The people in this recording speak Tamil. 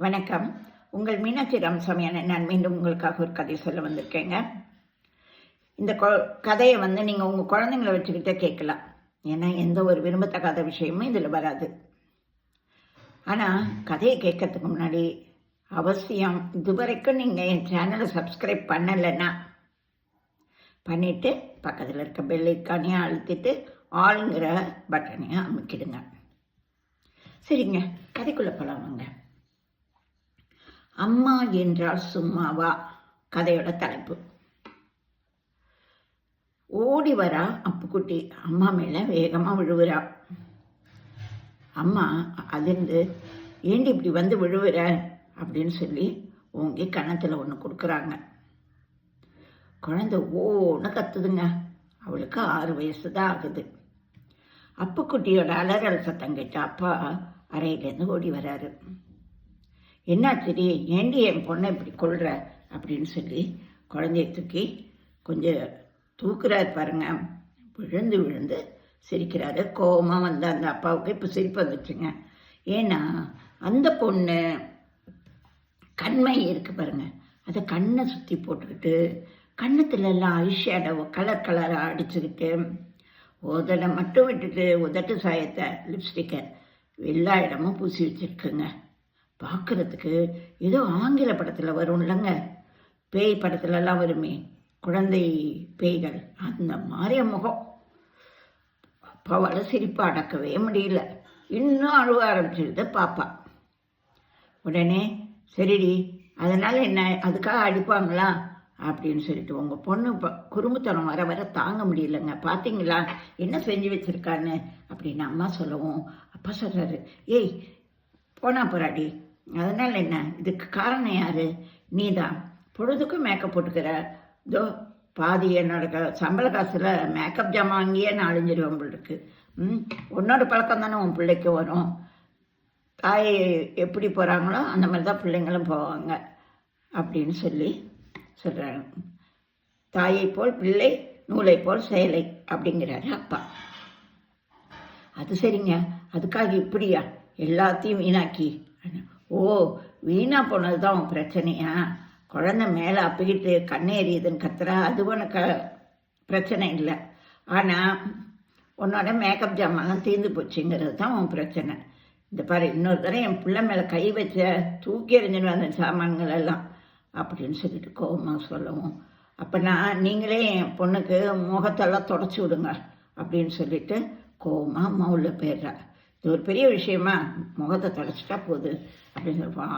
வணக்கம். உங்கள் மீனாட்சி ராமசாமியான நான் மீண்டும் உங்களுக்காக ஒரு கதை சொல்ல வந்திருக்கேங்க. இந்த கொ கதையை வந்து நீங்கள் உங்கள் குழந்தைங்கள வச்சுக்கிட்டே கேட்கலாம். ஏன்னா எந்த ஒரு விரும்பத்தக்காத விஷயமும் இதில் வராது. ஆனால் கதையை கேட்கறதுக்கு முன்னாடி அவசியம் இதுவரைக்கும் நீங்கள் என் சேனலை சப்ஸ்கிரைப் பண்ணலைன்னா பண்ணிவிட்டு பக்கத்தில் இருக்க பெல்லைக்கானையும் அழுத்திட்டு ஆளுங்கிற பட்டனையும் அமைக்கிடுங்க. சரிங்க. கதைக்குள்ளே போகலாம் வாங்க. அம்மா என்றால் சும்மாவா? கதையோட தலைப்பு. ஓடி வரா அப்புக்குட்டி. அம்மா மேலே வேகமாக விழுவுறா. அம்மா அதிர்ந்து. ஏண்டி இப்படி வந்து விழுவுற? அப்படின்னு சொல்லி ஓங்கி கணத்தில் ஒன்று கொடுக்குறாங்க. குழந்தை ஓன்னு கத்துதுங்க. அவளுக்கு ஆறு வயசு தான் ஆகுது. அப்புக்குட்டியோட அலறல் சத்தம் கேட்ட அப்பா அறையிலேருந்து ஓடி வராரு. என்னாச்சுடி ஏண்டி என் பொண்ணை இப்படி கொள்ற அப்படின்னு சொல்லி குழந்தைய தூக்கி கொஞ்சம் தூக்குறாரு பாருங்க. விழுந்து விழுந்து சிரிக்கிறாரு. கோபமாக வந்த அந்த அப்பாவுக்கு இப்போ சிரிப்பு வந்துச்சுங்க ஏன்னா அந்த பொண்ணு கண்மை இருக்கு பாருங்க. அதை கண்ணை சுற்றி போட்டுக்கிட்டு கண்ணத்துல எல்லாம் ஐஷேடோ கலர் கலராக அடிச்சுக்கிட்டு உதடை மட்டும் விட்டுட்டு உதட்டு சாயத்தை லிப்ஸ்டிக்கை எல்லா இடமும் பூசி வச்சுருக்குங்க. பார்க்குறதுக்கு ஏதோ ஆங்கில படத்தில் வரும் இல்லைங்க. பேய் படத்துலலாம் வருமே குழந்தை பேய்கள். அந்த மாதிரி முகம். அப்பாவால் சிரிப்பு அடக்கவே முடியல. இன்னும் அழுவ ஆரம்பிச்சிருது பாப்பா. உடனே சரிடி அதனால் என்ன அதுக்காக அடிப்பாங்களா? அப்படின்னு சொல்லிட்டு உங்கள் பொண்ணு இப்போ குறும்புத்தனம் வர வர தாங்க முடியலங்க. பார்த்தீங்களா என்ன செஞ்சு வச்சுருக்கான்னு அப்படின்னு அம்மா சொல்லவும் அப்பா சொல்கிறாரு ஏய் போனா போறாடி அதனால் என்ன? இதுக்கு காரணம் யார்? நீ தான் பொழுதுக்கும் மேக்கப் போட்டுக்கிற. இதோ பாதி என்னோட சம்பள காசில் மேக்கப் ஜாமான் வாங்கியே நான் அழிஞ்சிடுவேன் பிள்ளைக்கு ம் உன்னோட பழக்கம் தானே உன் பிள்ளைக்கு வரும். தாய் எப்படி போகிறாங்களோ அந்த மாதிரி தான் பிள்ளைங்களும் போவாங்க. அப்படின்னு சொல்லி சொல்கிறாங்க தாயை போல் பிள்ளை நூலை போல் செயலை அப்படிங்கிறாரு அப்பா. அது சரிங்க. அதுக்காக இப்படியா? எல்லாத்தையும் வீணாக்கி. ஓ வீணா போனது தான் உன் பிரச்சனையா? குழந்தை மேலே அப்பிக்கிட்டு கண்ணே எரியுதுன்னு கத்துறா அது உனக்கு பிரச்சனை இல்லை. ஆனால் உன்னோட மேக்கப் ஜாமான்லாம் தீர்ந்து போச்சுங்கிறது தான் உன் பிரச்சனை. இந்த பாரு இன்னொரு தடவை என் பிள்ளை மேலே கை வச்ச தூக்கி எறிஞ்சிட்டு வந்த சாமான்கள் எல்லாம் அப்படின்னு சொல்லிட்டு கோபமாக சொல்லவும். அப்போ நான் நீங்களே என் பொண்ணுக்கு முகத்தெல்லாம் தொடச்சி விடுங்க அப்படின்னு சொல்லிட்டு கோபமாக மவுளில் போயிடுறா. இது ஒரு பெரிய விஷயமா முகத்தை தொடச்சிட்டா போகுது அப்படின்னு சொல்லுவான்